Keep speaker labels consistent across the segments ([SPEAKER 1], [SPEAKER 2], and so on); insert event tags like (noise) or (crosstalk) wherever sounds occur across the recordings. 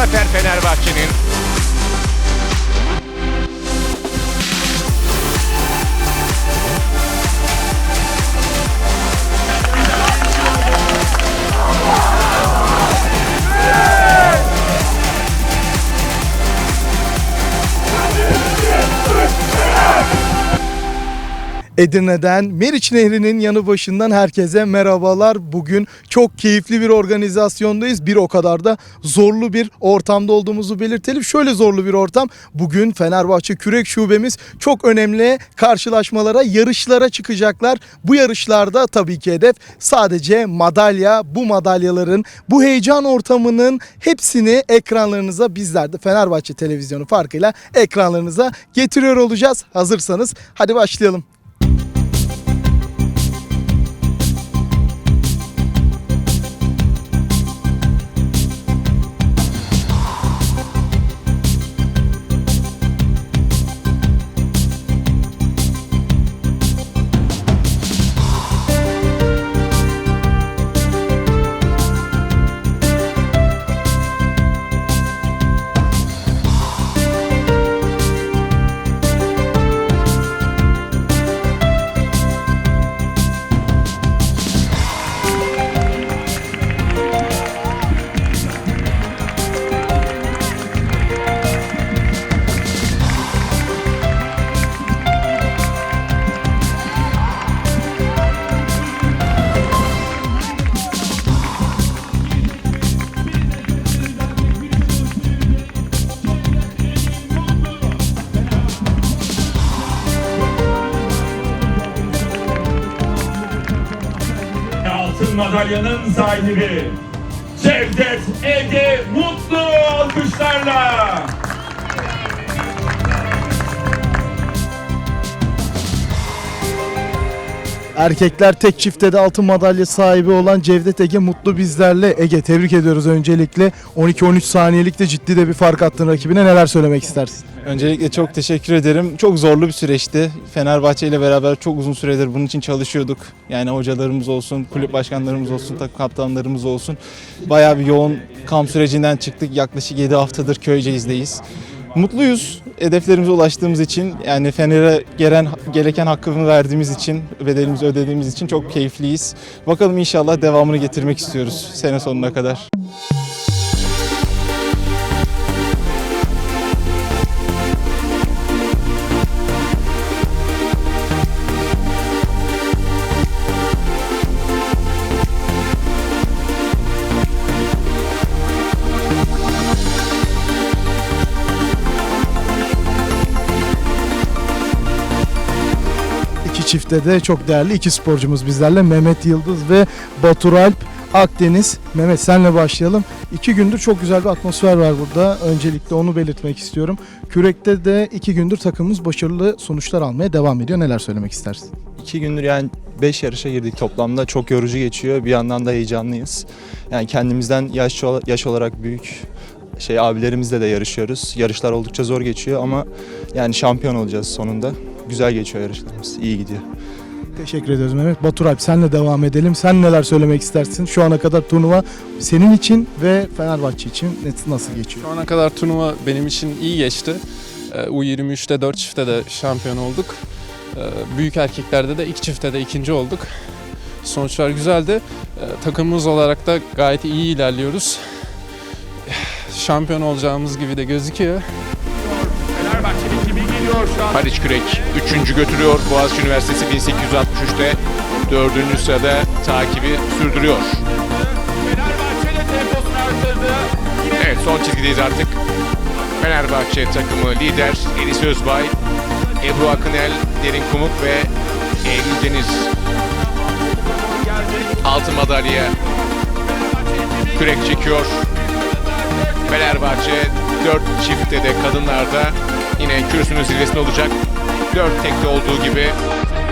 [SPEAKER 1] Zafer Fenerbahçe'nin.
[SPEAKER 2] Edirne'den Meriç Nehri'nin yanı başından herkese merhabalar. Bugün çok keyifli bir organizasyondayız. Bir o kadar da zorlu bir ortamda olduğumuzu belirtelim. Şöyle zorlu bir ortam. Bugün Fenerbahçe Kürek Şubemiz çok önemli karşılaşmalara, yarışlara çıkacaklar. Bu yarışlarda tabii ki hedef sadece madalya. Bu madalyaların, bu heyecan ortamının hepsini ekranlarınıza bizler de Fenerbahçe televizyonu farkıyla ekranlarınıza getiriyor olacağız. Hazırsanız hadi başlayalım.
[SPEAKER 3] Madalyanın
[SPEAKER 2] Erkekler tek çiftte de altın madalya sahibi olan Cevdet Ege mutlu bizlerle. Ege tebrik ediyoruz öncelikle. 12-13 saniyelikte ciddi de bir fark attın rakibine. Neler söylemek istersin?
[SPEAKER 4] Öncelikle çok teşekkür ederim. Çok zorlu bir süreçti. Fenerbahçe ile beraber çok uzun süredir bunun için çalışıyorduk. Yani hocalarımız olsun, kulüp başkanlarımız olsun, takım kaptanlarımız olsun. Bayağı bir yoğun kamp sürecinden çıktık. Yaklaşık 7 haftadır Köyceğiz'deyiz. Mutluyuz hedeflerimize ulaştığımız için. Yani Fener'e gelen, gereken hakkını verdiğimiz için, bedelimizi ödediğimiz için çok keyifliyiz. Bakalım inşallah devamını getirmek istiyoruz sene sonuna kadar.
[SPEAKER 2] Çiftte de çok değerli iki sporcumuz bizlerle. Mehmet Yıldız ve Batur Alp Akdeniz. Mehmet senle başlayalım. İki gündür çok güzel bir atmosfer var burada. Öncelikle onu belirtmek istiyorum. Kürekte de iki gündür takımımız başarılı sonuçlar almaya devam ediyor. Neler söylemek istersin?
[SPEAKER 4] İki gündür yani 5 yarışa girdik toplamda. Çok yorucu geçiyor. Bir yandan da heyecanlıyız. Yani kendimizden yaş, yaş olarak büyük şey abilerimizle de yarışıyoruz. Yarışlar oldukça zor geçiyor ama yani şampiyon olacağız sonunda. Güzel geçiyor yarışlarımız. İyi gidiyor.
[SPEAKER 2] Teşekkür ediyoruz Mehmet. Batur Alp senle devam edelim. Sen neler söylemek istersin? Şu ana kadar turnuva senin için ve Fenerbahçe için nasıl geçiyor?
[SPEAKER 5] Şu ana kadar turnuva benim için iyi geçti. Ee, U23'te 4 çifte de şampiyon olduk. Ee, Büyük erkeklerde de iki çifte de ikinci olduk. Sonuçlar güzeldi. Ee, Takımımız olarak da gayet iyi ilerliyoruz. (sighs) Şampiyon olacağımız gibi de gözüküyor.
[SPEAKER 1] Haliç Kürek 3. götürüyor. Boğaziçi Üniversitesi 1863'te 4. sırada takibi sürdürüyor. Evet son çizgideyiz artık. Fenerbahçe takımı lider Enis Özbay, Ebru Akınel, Derin Kumuk ve Eylül Deniz. Altın madalya kürek çekiyor. Fenerbahçe 4 çiftte de kadınlarda yine kürsünün zirvesinde olacak. 4 tekte olduğu gibi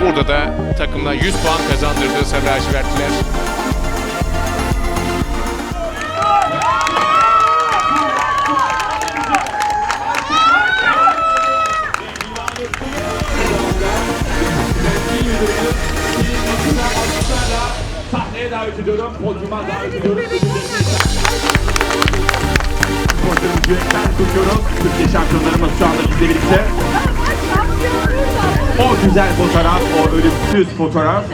[SPEAKER 1] burada da takımına 100 puan kazandırdığı Sarı lacivertliler.
[SPEAKER 3] Davet ediyorum. Podyuma davet ediyorum. Yürekten kutluyoruz. Türkiye şampiyonlarımız şu anda bizle birlikte. O güzel fotoğraf, o ölümsüz fotoğraf.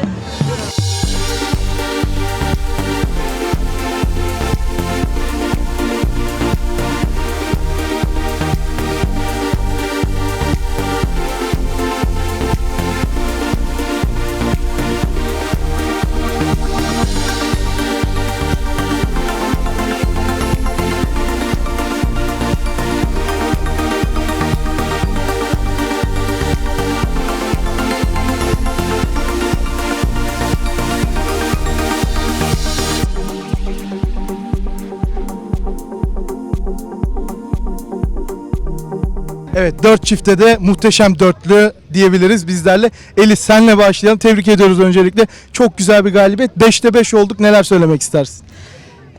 [SPEAKER 2] Evet dört çifte de muhteşem dörtlü diyebiliriz bizlerle. Elis senle başlayalım. Tebrik ediyoruz öncelikle. Çok güzel bir galibiyet. 5'te 5 olduk. Neler söylemek istersin?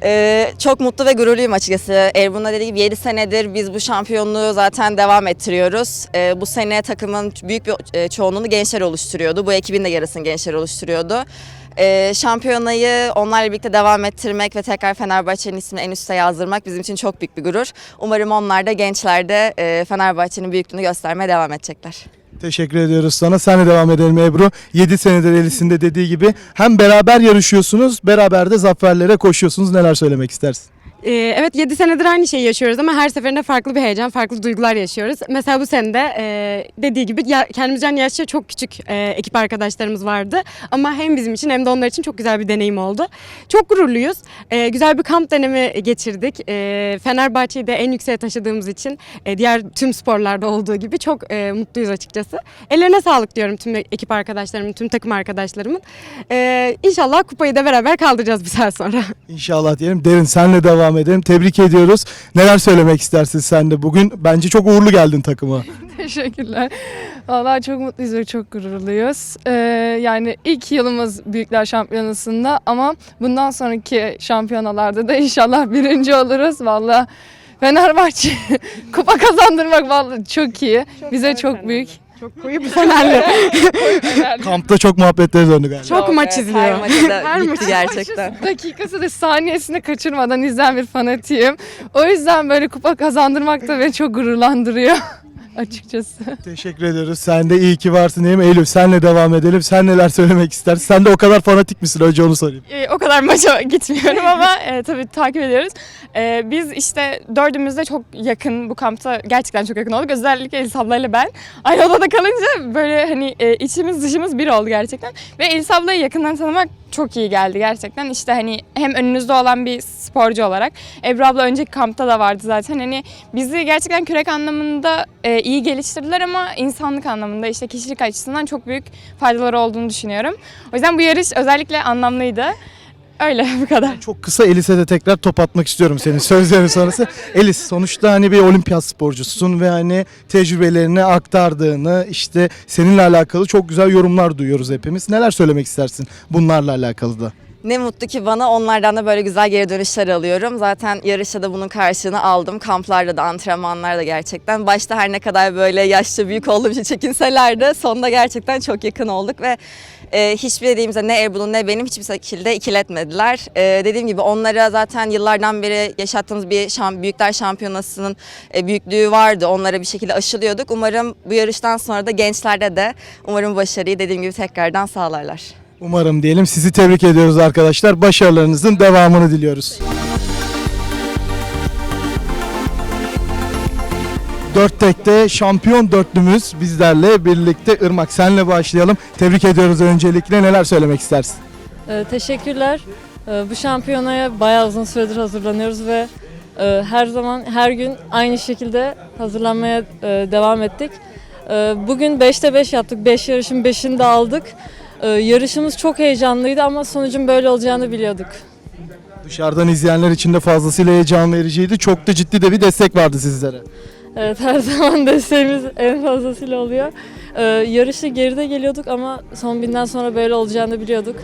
[SPEAKER 6] Ee, çok mutlu ve gururluyum açıkçası. Erbun'la dediği gibi 7 senedir biz bu şampiyonluğu zaten devam ettiriyoruz. Ee, bu sene takımın büyük bir e, çoğunluğunu gençler oluşturuyordu. Bu ekibin de yarısını gençler oluşturuyordu. Ee, şampiyonayı onlarla birlikte devam ettirmek ve tekrar Fenerbahçe'nin ismini en üste yazdırmak bizim için çok büyük bir gurur. Umarım onlar da gençler de e, Fenerbahçe'nin büyüklüğünü göstermeye devam edecekler.
[SPEAKER 2] Teşekkür ediyoruz sana. Senle devam edelim Ebru. 7 senedir Elis'in de dediği gibi hem beraber yarışıyorsunuz, beraber de zaferlere koşuyorsunuz. Neler söylemek istersin?
[SPEAKER 7] Ee, evet 7 senedir aynı şeyi yaşıyoruz ama her seferinde farklı bir heyecan, farklı duygular yaşıyoruz. Mesela bu sene de e, dediği gibi ya, kendimizden yaşça çok küçük e, ekip arkadaşlarımız vardı. Ama hem bizim için hem de onlar için çok güzel bir deneyim oldu. Çok gururluyuz. E, güzel bir kamp dönemi geçirdik. E, Fenerbahçe'yi de en yükseğe taşıdığımız için e, diğer tüm sporlarda olduğu gibi çok e, mutluyuz açıkçası. Ellerine sağlık diyorum tüm ekip arkadaşlarımın, tüm takım arkadaşlarımın. E, inşallah kupayı da beraber kaldıracağız bir saat sonra.
[SPEAKER 2] İnşallah diyelim. Derin senle devam edelim. Tebrik ediyoruz. Neler söylemek istersin sen de? Bugün bence çok uğurlu geldin takıma. (laughs)
[SPEAKER 8] Teşekkürler. Vallahi çok mutluyuz ve çok gururluyuz. Ee, yani ilk yılımız Büyükler Şampiyonası'nda ama bundan sonraki şampiyonalarda da inşallah birinci oluruz. Vallahi Fenerbahçe (laughs) kupa kazandırmak vallahi çok iyi. Bize çok büyük.
[SPEAKER 7] Çok koyu bir Fenerli.
[SPEAKER 2] Kampta çok muhabbetleri döndü galiba.
[SPEAKER 7] Çok maç izliyor.
[SPEAKER 6] Her maçı da (laughs)
[SPEAKER 7] Her
[SPEAKER 6] gitti
[SPEAKER 7] maçı.
[SPEAKER 6] gerçekten.
[SPEAKER 8] Dakikası da saniyesini kaçırmadan izleyen bir fanatiyim. O yüzden böyle kupa kazandırmak da beni çok gururlandırıyor açıkçası. (laughs)
[SPEAKER 2] Teşekkür ediyoruz. Sen de iyi ki varsın diyeyim. Eylül senle devam edelim. Sen neler söylemek istersin? Sen de o kadar fanatik misin? Önce onu sorayım.
[SPEAKER 9] E, o kadar maça (laughs) gitmiyorum ama e, tabii takip ediyoruz. E, biz işte dördümüz de çok yakın bu kampta gerçekten çok yakın olduk. Özellikle Elis ablayla ben. Aynı odada kalınca böyle hani e, içimiz dışımız bir oldu gerçekten. Ve Elis ablayı yakından tanımak çok iyi geldi gerçekten. İşte hani hem önünüzde olan bir sporcu olarak. Ebru abla önceki kampta da vardı zaten. Hani bizi gerçekten kürek anlamında e, iyi geliştirdiler ama insanlık anlamında işte kişilik açısından çok büyük faydaları olduğunu düşünüyorum. O yüzden bu yarış özellikle anlamlıydı. Öyle (laughs) bu kadar.
[SPEAKER 2] Çok kısa Elis'e de tekrar top atmak istiyorum senin sözlerin sonrası. (laughs) Elis sonuçta hani bir olimpiyat sporcusun ve hani tecrübelerini aktardığını işte seninle alakalı çok güzel yorumlar duyuyoruz hepimiz. Neler söylemek istersin bunlarla alakalı da?
[SPEAKER 6] Ne mutlu ki bana onlardan da böyle güzel geri dönüşler alıyorum. Zaten yarışta da bunun karşılığını aldım. Kamplarda da antrenmanlarda gerçekten. Başta her ne kadar böyle yaşça büyük olduğum için çekinseler de sonunda gerçekten çok yakın olduk ve e, hiçbir dediğimizde ne Ebru'nun ne benim hiçbir şekilde ikiletmediler. E, dediğim gibi onlara zaten yıllardan beri yaşattığımız bir şam, Büyükler Şampiyonası'nın e, büyüklüğü vardı. Onlara bir şekilde aşılıyorduk. Umarım bu yarıştan sonra da gençlerde de umarım başarıyı dediğim gibi tekrardan sağlarlar.
[SPEAKER 2] Umarım diyelim. Sizi tebrik ediyoruz arkadaşlar. Başarılarınızın devamını diliyoruz. Dört tekte şampiyon dörtlümüz bizlerle birlikte. Irmak senle başlayalım. Tebrik ediyoruz öncelikle. Neler söylemek istersin?
[SPEAKER 10] Ee, teşekkürler. Ee, bu şampiyonaya bayağı uzun süredir hazırlanıyoruz ve e, her zaman her gün aynı şekilde hazırlanmaya e, devam ettik. Ee, bugün 5'te 5 yaptık. 5 yarışın 5'ini de aldık. Ee, yarışımız çok heyecanlıydı ama sonucun böyle olacağını biliyorduk.
[SPEAKER 2] Dışarıdan izleyenler için de fazlasıyla heyecan vericiydi. Çok da ciddi de bir destek vardı sizlere.
[SPEAKER 10] Evet her (laughs) zaman desteğimiz en fazlasıyla oluyor. Ee, yarışı geride geliyorduk ama son binden sonra böyle olacağını biliyorduk.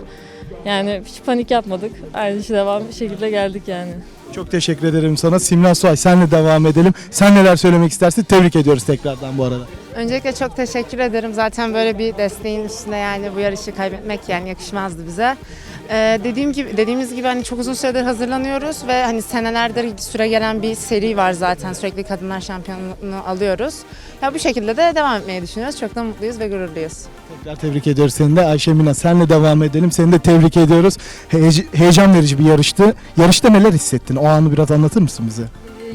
[SPEAKER 10] Yani hiç panik yapmadık. Aynı şey devam bir şekilde geldik yani.
[SPEAKER 2] Çok teşekkür ederim sana. Simran Suay senle devam edelim. Sen neler söylemek istersin? Tebrik ediyoruz tekrardan bu arada.
[SPEAKER 11] Öncelikle çok teşekkür ederim. Zaten böyle bir desteğin üstünde yani bu yarışı kaybetmek yani yakışmazdı bize.
[SPEAKER 7] Ee, dediğim gibi dediğimiz gibi hani çok uzun süredir hazırlanıyoruz ve hani senelerdir süre gelen bir seri var zaten. Sürekli kadınlar şampiyonluğunu alıyoruz. Ya bu şekilde de devam etmeyi düşünüyoruz. Çok da mutluyuz ve gururluyuz.
[SPEAKER 2] Tekrar tebrik ediyoruz seni de. Ayşe Mina senle devam edelim. Seni de tebrik ediyoruz. Heye- heyecan verici bir yarıştı. Yarışta neler hissettin? O anı biraz anlatır mısın bize?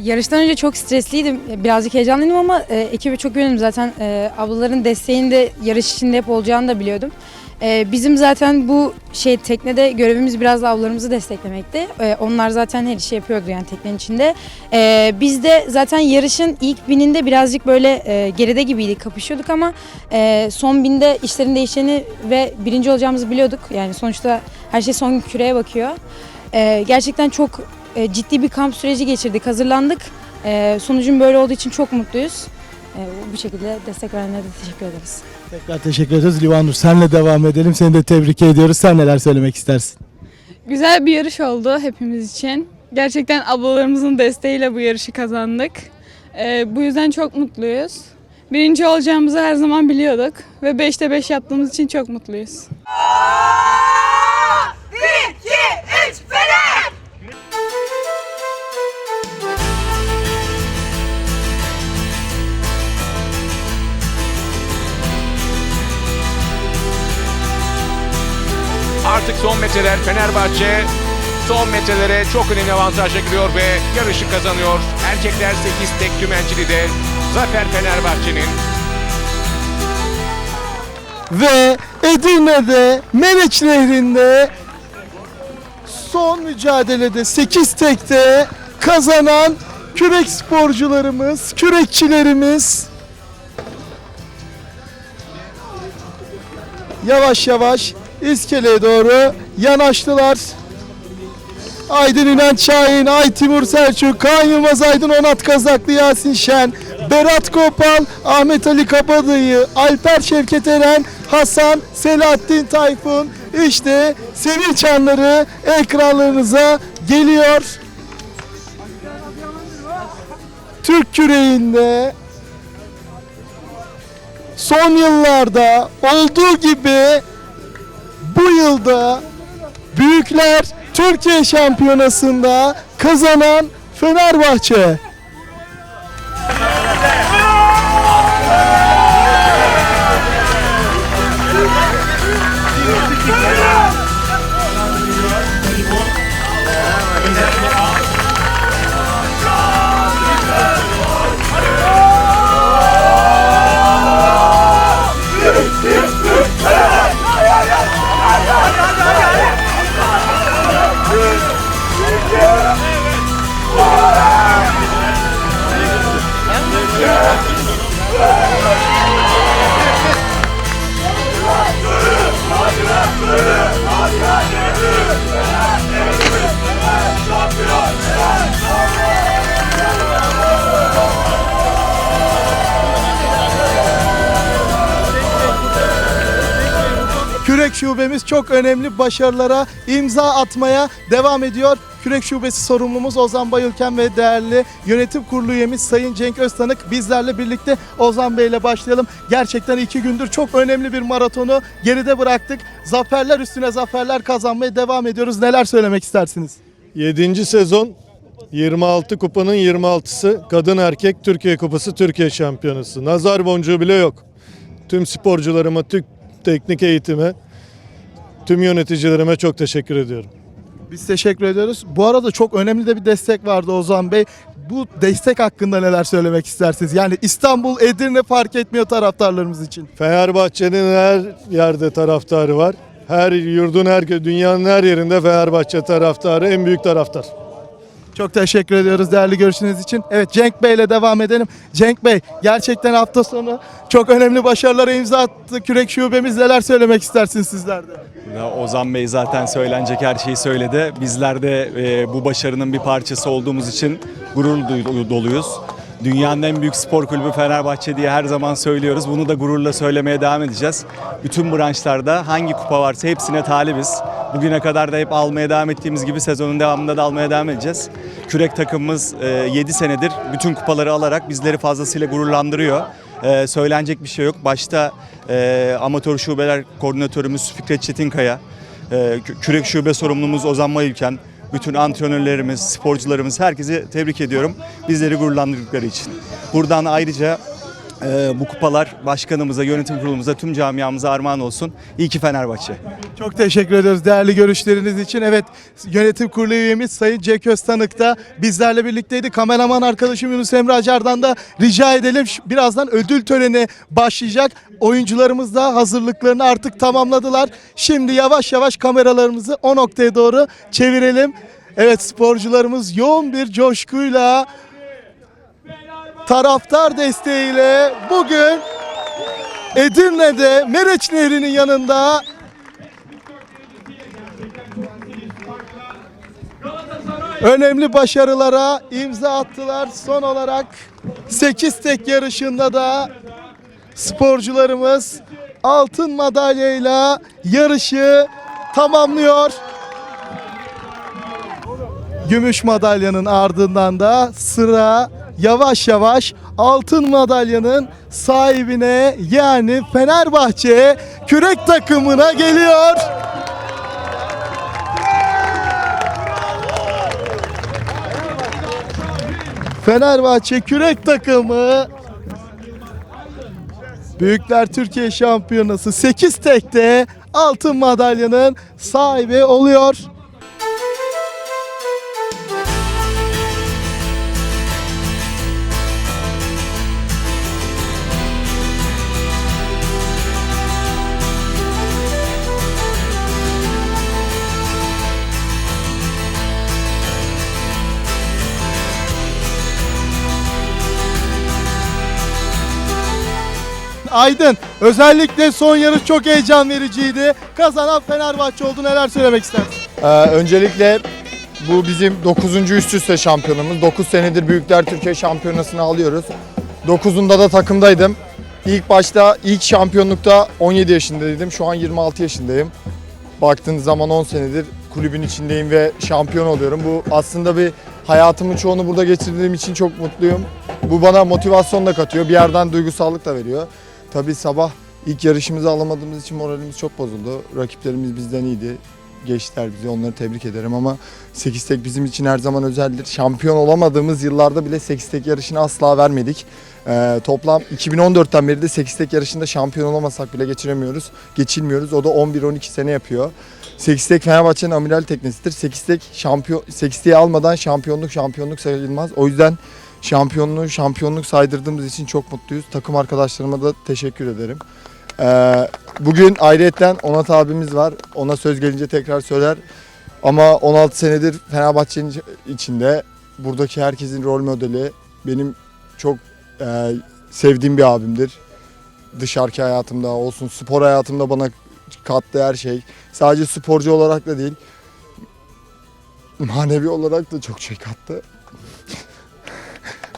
[SPEAKER 11] Yarıştan önce çok stresliydim. Birazcık heyecanlıydım ama e, ekibe çok güvendim. Zaten e, ablaların desteğinde yarış içinde hep olacağını da biliyordum. E, bizim zaten bu şey teknede görevimiz biraz da ablalarımızı desteklemekti. E, onlar zaten her işi yapıyordu yani teknenin içinde. E, biz de zaten yarışın ilk bininde birazcık böyle e, geride gibiydik, kapışıyorduk ama e, son binde işlerin değişeni ve birinci olacağımızı biliyorduk. Yani sonuçta her şey son küreye bakıyor. E, gerçekten çok e, ciddi bir kamp süreci geçirdik, hazırlandık. E, sonucun böyle olduğu için çok mutluyuz. E, bu şekilde destek verenlere de teşekkür ederiz.
[SPEAKER 2] Tekrar teşekkür ediyoruz. Livanur senle devam edelim. Seni de tebrik ediyoruz. Sen neler söylemek istersin?
[SPEAKER 8] Güzel bir yarış oldu hepimiz için. Gerçekten ablalarımızın desteğiyle bu yarışı kazandık. Ee, bu yüzden çok mutluyuz. Birinci olacağımızı her zaman biliyorduk ve 5'te 5 yaptığımız için çok mutluyuz.
[SPEAKER 1] Artık son metreler Fenerbahçe son metrelere çok önemli avantajla giriyor ve yarışı kazanıyor. Erkekler 8 tek dümencili de Zafer Fenerbahçe'nin.
[SPEAKER 2] Ve Edirne'de Meriç Nehri'nde son mücadelede 8 tekte kazanan kürek sporcularımız, kürekçilerimiz yavaş yavaş iskeleye doğru yanaştılar. Aydın İnanç Şahin, Ay Timur Selçuk, Kaan Yılmaz Aydın, Onat Kazaklı, Yasin Şen, Berat Kopal, Ahmet Ali Kabadayı, Alper Şevket Eren, Hasan, Selahattin Tayfun. İşte sevinç anları ekranlarınıza geliyor. Türk küreğinde son yıllarda olduğu gibi bu yılda Büyükler Türkiye Şampiyonası'nda kazanan Fenerbahçe. Kürek şubemiz çok önemli başarılara imza atmaya devam ediyor. Kürek şubesi sorumlumuz Ozan Bayülken ve değerli yönetim kurulu üyemiz Sayın Cenk Öztanık bizlerle birlikte Ozan Bey ile başlayalım. Gerçekten iki gündür çok önemli bir maratonu geride bıraktık. Zaferler üstüne zaferler kazanmaya devam ediyoruz. Neler söylemek istersiniz?
[SPEAKER 12] 7. sezon 26 kupanın 26'sı kadın erkek Türkiye Kupası Türkiye Şampiyonası. Nazar boncuğu bile yok. Tüm sporcularıma, tüm teknik eğitime, tüm yöneticilerime çok teşekkür ediyorum.
[SPEAKER 2] Biz teşekkür ediyoruz. Bu arada çok önemli de bir destek vardı Ozan Bey. Bu destek hakkında neler söylemek istersiniz? Yani İstanbul, Edirne fark etmiyor taraftarlarımız için.
[SPEAKER 12] Fenerbahçe'nin her yerde taraftarı var. Her yurdun, her dünyanın her yerinde Fenerbahçe taraftarı en büyük taraftar.
[SPEAKER 2] Çok teşekkür ediyoruz değerli görüşünüz için. Evet Cenk Bey ile devam edelim. Cenk Bey gerçekten hafta sonu çok önemli başarılara imza attı. Kürek şubemiz neler söylemek istersiniz sizler de?
[SPEAKER 13] Ya Ozan Bey zaten söylenecek her şeyi söyledi. Bizler de e, bu başarının bir parçası olduğumuz için gurur doluyuz. Dünyanın en büyük spor kulübü Fenerbahçe diye her zaman söylüyoruz. Bunu da gururla söylemeye devam edeceğiz. Bütün branşlarda hangi kupa varsa hepsine talibiz. Bugüne kadar da hep almaya devam ettiğimiz gibi sezonun devamında da almaya devam edeceğiz. Kürek takımımız 7 senedir bütün kupaları alarak bizleri fazlasıyla gururlandırıyor. E, söylenecek bir şey yok. Başta e, amatör şubeler koordinatörümüz Fikret Çetinkaya, e, kü- kürek şube sorumlumuz Ozan Mayülken, bütün antrenörlerimiz, sporcularımız herkesi tebrik ediyorum. Bizleri gururlandırdıkları için. Buradan ayrıca e, bu kupalar başkanımıza, yönetim kurulumuza, tüm camiamıza armağan olsun. İyi ki Fenerbahçe.
[SPEAKER 2] Çok teşekkür ediyoruz değerli görüşleriniz için. Evet yönetim kurulu üyemiz Sayın Cenk Öztanık da bizlerle birlikteydi. Kameraman arkadaşım Yunus Emre Acar'dan da rica edelim. Birazdan ödül töreni başlayacak. Oyuncularımız da hazırlıklarını artık tamamladılar. Şimdi yavaş yavaş kameralarımızı o noktaya doğru çevirelim. Evet sporcularımız yoğun bir coşkuyla taraftar desteğiyle bugün Edirne'de Mereç Nehri'nin yanında önemli başarılara imza attılar. Son olarak 8 tek yarışında da sporcularımız altın madalyayla yarışı tamamlıyor. Gümüş madalyanın ardından da sıra yavaş yavaş altın madalyanın sahibine yani Fenerbahçe kürek takımına geliyor. Fenerbahçe kürek takımı Büyükler Türkiye Şampiyonası 8 tekte altın madalyanın sahibi oluyor. Aydın özellikle son yarış çok heyecan vericiydi. Kazanan Fenerbahçe oldu. Neler söylemek istersin?
[SPEAKER 14] Ee, öncelikle bu bizim 9. üst üste şampiyonumuz. 9 senedir Büyükler Türkiye Şampiyonası'nı alıyoruz. 9'unda da takımdaydım. İlk başta ilk şampiyonlukta 17 yaşındaydım. Şu an 26 yaşındayım. Baktığınız zaman 10 senedir kulübün içindeyim ve şampiyon oluyorum. Bu aslında bir hayatımın çoğunu burada geçirdiğim için çok mutluyum. Bu bana motivasyon da katıyor. Bir yerden duygusallık da veriyor. Tabii sabah ilk yarışımızı alamadığımız için moralimiz çok bozuldu. Rakiplerimiz bizden iyiydi. Geçtiler bizi onları tebrik ederim ama 8 tek bizim için her zaman özeldir. Şampiyon olamadığımız yıllarda bile 8 tek yarışını asla vermedik. Ee, toplam 2014'ten beri de 8 tek yarışında şampiyon olamasak bile geçiremiyoruz. Geçilmiyoruz. O da 11-12 sene yapıyor. 8 tek Fenerbahçe'nin amiral teknesidir. 8 tek şampiyon 8 teyi almadan şampiyonluk şampiyonluk sayılmaz. O yüzden şampiyonluğu şampiyonluk saydırdığımız için çok mutluyuz. Takım arkadaşlarıma da teşekkür ederim. Ee, bugün ayrıyetten Onat abimiz var. Ona söz gelince tekrar söyler. Ama 16 senedir Fenerbahçe'nin içinde buradaki herkesin rol modeli. Benim çok e, sevdiğim bir abimdir. Dışarıki hayatımda olsun, spor hayatımda bana kattığı her şey. Sadece sporcu olarak da değil, manevi olarak da çok şey kattı.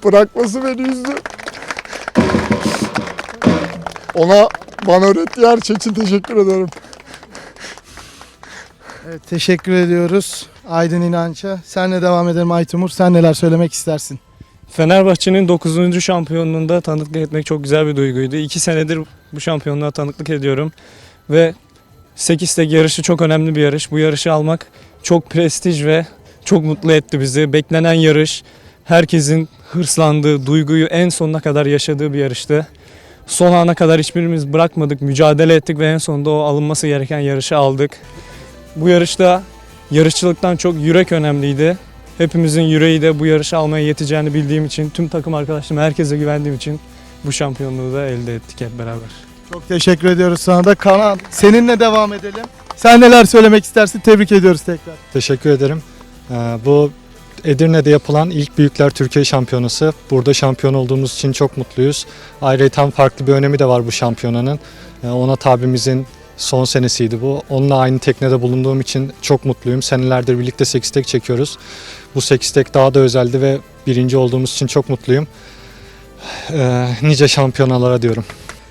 [SPEAKER 14] Bırakması beni üzdü. Ona bana öğrettiği her şey için teşekkür ederim.
[SPEAKER 2] Evet, teşekkür ediyoruz Aydın İnanç'a. Senle devam edelim Aytumur. Sen neler söylemek istersin?
[SPEAKER 15] Fenerbahçe'nin 9. şampiyonluğunda tanıklık etmek çok güzel bir duyguydu. 2 senedir bu şampiyonluğa tanıklık ediyorum. Ve 8 tek yarışı çok önemli bir yarış. Bu yarışı almak çok prestij ve çok mutlu etti bizi. Beklenen yarış, herkesin hırslandığı, duyguyu en sonuna kadar yaşadığı bir yarıştı. Son ana kadar hiçbirimiz bırakmadık, mücadele ettik ve en sonunda o alınması gereken yarışı aldık. Bu yarışta yarışçılıktan çok yürek önemliydi. Hepimizin yüreği de bu yarışı almaya yeteceğini bildiğim için, tüm takım arkadaşlarıma herkese güvendiğim için bu şampiyonluğu da elde ettik hep beraber.
[SPEAKER 2] Çok teşekkür ediyoruz sana da. Kanan seninle devam edelim. Sen neler söylemek istersin? Tebrik ediyoruz tekrar.
[SPEAKER 16] Teşekkür ederim. Ee, Bu Edirne'de yapılan ilk Büyükler Türkiye Şampiyonası. Burada şampiyon olduğumuz için çok mutluyuz. Ayrıca tam farklı bir önemi de var bu şampiyonanın. Ee, Onat abimizin son senesiydi bu. Onunla aynı teknede bulunduğum için çok mutluyum. Senelerdir birlikte 8 tek çekiyoruz. Bu 8 tek daha da özeldi ve birinci olduğumuz için çok mutluyum. Ee, nice şampiyonalara diyorum.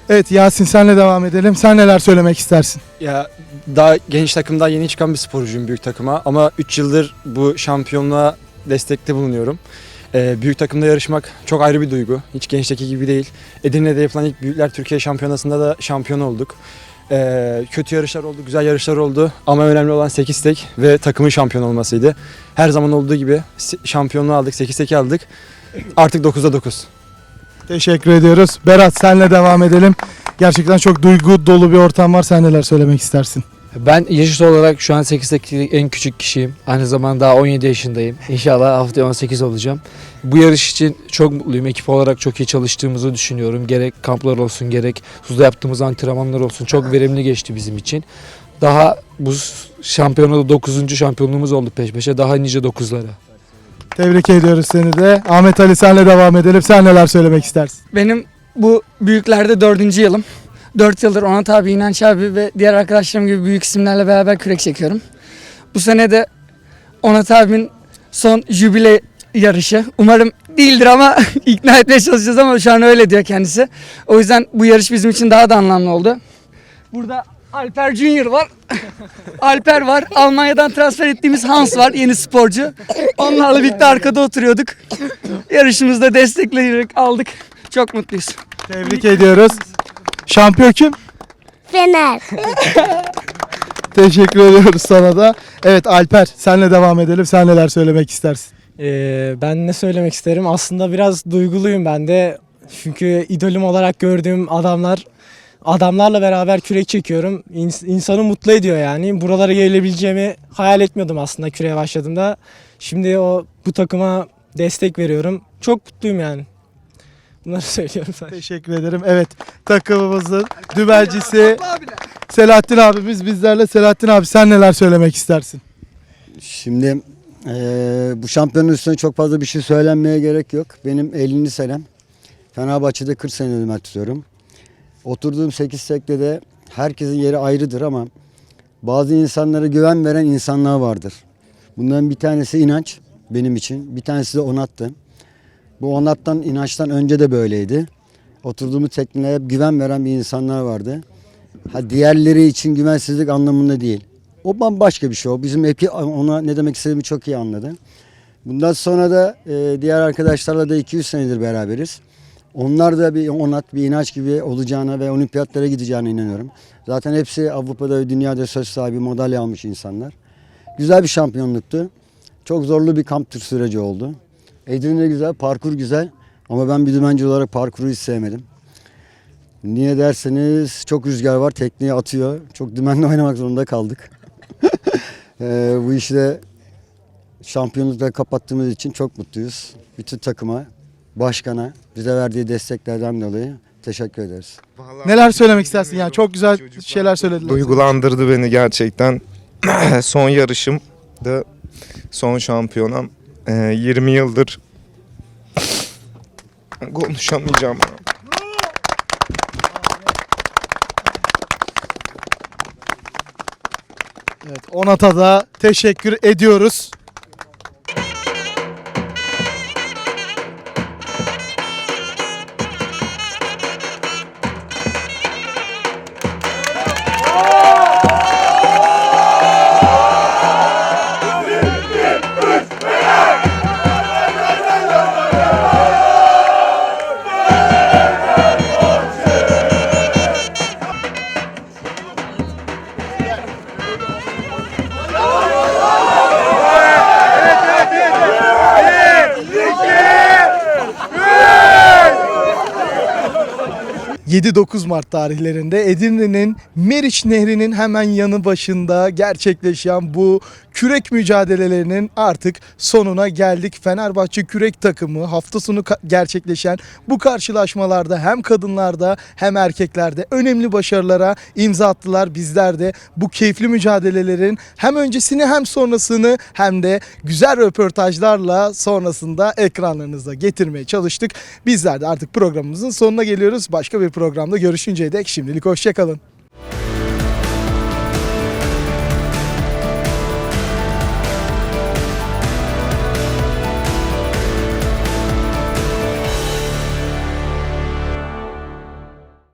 [SPEAKER 2] Evet Yasin senle devam edelim. Sen neler söylemek istersin?
[SPEAKER 17] Ya daha genç takımdan yeni çıkan bir sporcuyum büyük takıma ama 3 yıldır bu şampiyonluğa destekte bulunuyorum. Ee, büyük takımda yarışmak çok ayrı bir duygu. Hiç gençteki gibi değil. Edirne'de yapılan ilk Büyükler Türkiye Şampiyonası'nda da şampiyon olduk. Ee, kötü yarışlar oldu, güzel yarışlar oldu ama önemli olan 8 tek ve takımın şampiyon olmasıydı. Her zaman olduğu gibi şampiyonluğu aldık, 8 teki aldık. Artık 9'da 9.
[SPEAKER 2] Teşekkür ediyoruz. Berat senle devam edelim. Gerçekten çok duygu dolu bir ortam var. Sen neler söylemek istersin?
[SPEAKER 18] Ben yaş olarak şu an 8'deki en küçük kişiyim. Aynı zamanda daha 17 yaşındayım. İnşallah haftaya 18 olacağım. Bu yarış için çok mutluyum. Ekip olarak çok iyi çalıştığımızı düşünüyorum. Gerek kamplar olsun gerek suda yaptığımız antrenmanlar olsun. Çok verimli geçti bizim için. Daha bu şampiyonada 9. şampiyonluğumuz oldu peş peşe. Daha nice 9'lara.
[SPEAKER 2] Tebrik ediyoruz seni de. Ahmet Ali senle devam edelim. Sen neler söylemek istersin?
[SPEAKER 19] Benim bu büyüklerde dördüncü yılım. Dört yıldır Onat abi, İnanç abi ve diğer arkadaşlarım gibi büyük isimlerle beraber kürek çekiyorum. Bu sene de Onat abimin son jübile yarışı. Umarım değildir ama (laughs) ikna etmeye çalışacağız ama şu an öyle diyor kendisi. O yüzden bu yarış bizim için daha da anlamlı oldu. Burada Alper Junior var. (laughs) Alper var. Almanya'dan transfer ettiğimiz Hans var. Yeni sporcu. Onlarla birlikte arkada oturuyorduk. Yarışımızda destekleyerek aldık. Çok mutluyuz.
[SPEAKER 2] Tebrik ediyoruz. Şampiyon kim?
[SPEAKER 20] Fener. (laughs)
[SPEAKER 2] Teşekkür ediyoruz sana da. Evet Alper senle devam edelim. Sen neler söylemek istersin?
[SPEAKER 21] Ee, ben ne söylemek isterim? Aslında biraz duyguluyum ben de. Çünkü idolüm olarak gördüğüm adamlar adamlarla beraber kürek çekiyorum. İns- insanı mutlu ediyor yani. Buralara gelebileceğimi hayal etmiyordum aslında küreğe başladığımda. Şimdi o bu takıma destek veriyorum. Çok mutluyum yani. Bunları (laughs) söylüyorum sadece.
[SPEAKER 2] Teşekkür ederim. Evet takımımızın dümelcisi Selahattin abimiz bizlerle. Selahattin abi sen neler söylemek istersin?
[SPEAKER 22] Şimdi eee, bu şampiyonun üstüne çok fazla bir şey söylenmeye gerek yok. Benim 50. senem. Fenerbahçe'de 40 senedir hizmet tutuyorum. Oturduğum 8 tekte de herkesin yeri ayrıdır ama bazı insanlara güven veren insanlar vardır. Bunların bir tanesi inanç benim için. Bir tanesi de onattı. Bu onattan, inançtan önce de böyleydi. Oturduğumuz tekneye hep güven veren bir insanlar vardı. Ha diğerleri için güvensizlik anlamında değil. O bambaşka bir şey o. Bizim epi ona ne demek istediğimi çok iyi anladı. Bundan sonra da e, diğer arkadaşlarla da 200 senedir beraberiz. Onlar da bir onat, bir inanç gibi olacağına ve olimpiyatlara gideceğine inanıyorum. Zaten hepsi Avrupa'da ve dünyada söz sahibi madalya almış insanlar. Güzel bir şampiyonluktu. Çok zorlu bir kamp süreci oldu. Edirne güzel, parkur güzel ama ben bir dümenci olarak parkuru hiç sevmedim. Niye derseniz çok rüzgar var, tekneyi atıyor. Çok dümenli (laughs) oynamak zorunda kaldık. (laughs) Ee, bu işle şampiyonlukla kapattığımız için çok mutluyuz. Bütün takıma, başkana, bize verdiği desteklerden dolayı teşekkür ederiz.
[SPEAKER 2] Neler söylemek istersin ya? Çok güzel şeyler söylediler.
[SPEAKER 23] Duygulandırdı beni gerçekten. (clears throat) son yarışım da son şampiyonam. Ee, 20 yıldır konuşamayacağım.
[SPEAKER 2] Evet, Onat'a da teşekkür ediyoruz. ...7-9 Mart tarihlerinde Edirne'nin Meriç Nehri'nin hemen yanı başında gerçekleşen bu kürek mücadelelerinin artık sonuna geldik. Fenerbahçe kürek takımı hafta sonu gerçekleşen bu karşılaşmalarda hem kadınlarda hem erkeklerde önemli başarılara imza attılar. Bizler de bu keyifli mücadelelerin hem öncesini hem sonrasını hem de güzel röportajlarla sonrasında ekranlarınıza getirmeye çalıştık. Bizler de artık programımızın sonuna geliyoruz. Başka bir programda görüşünceye dek şimdilik hoşçakalın.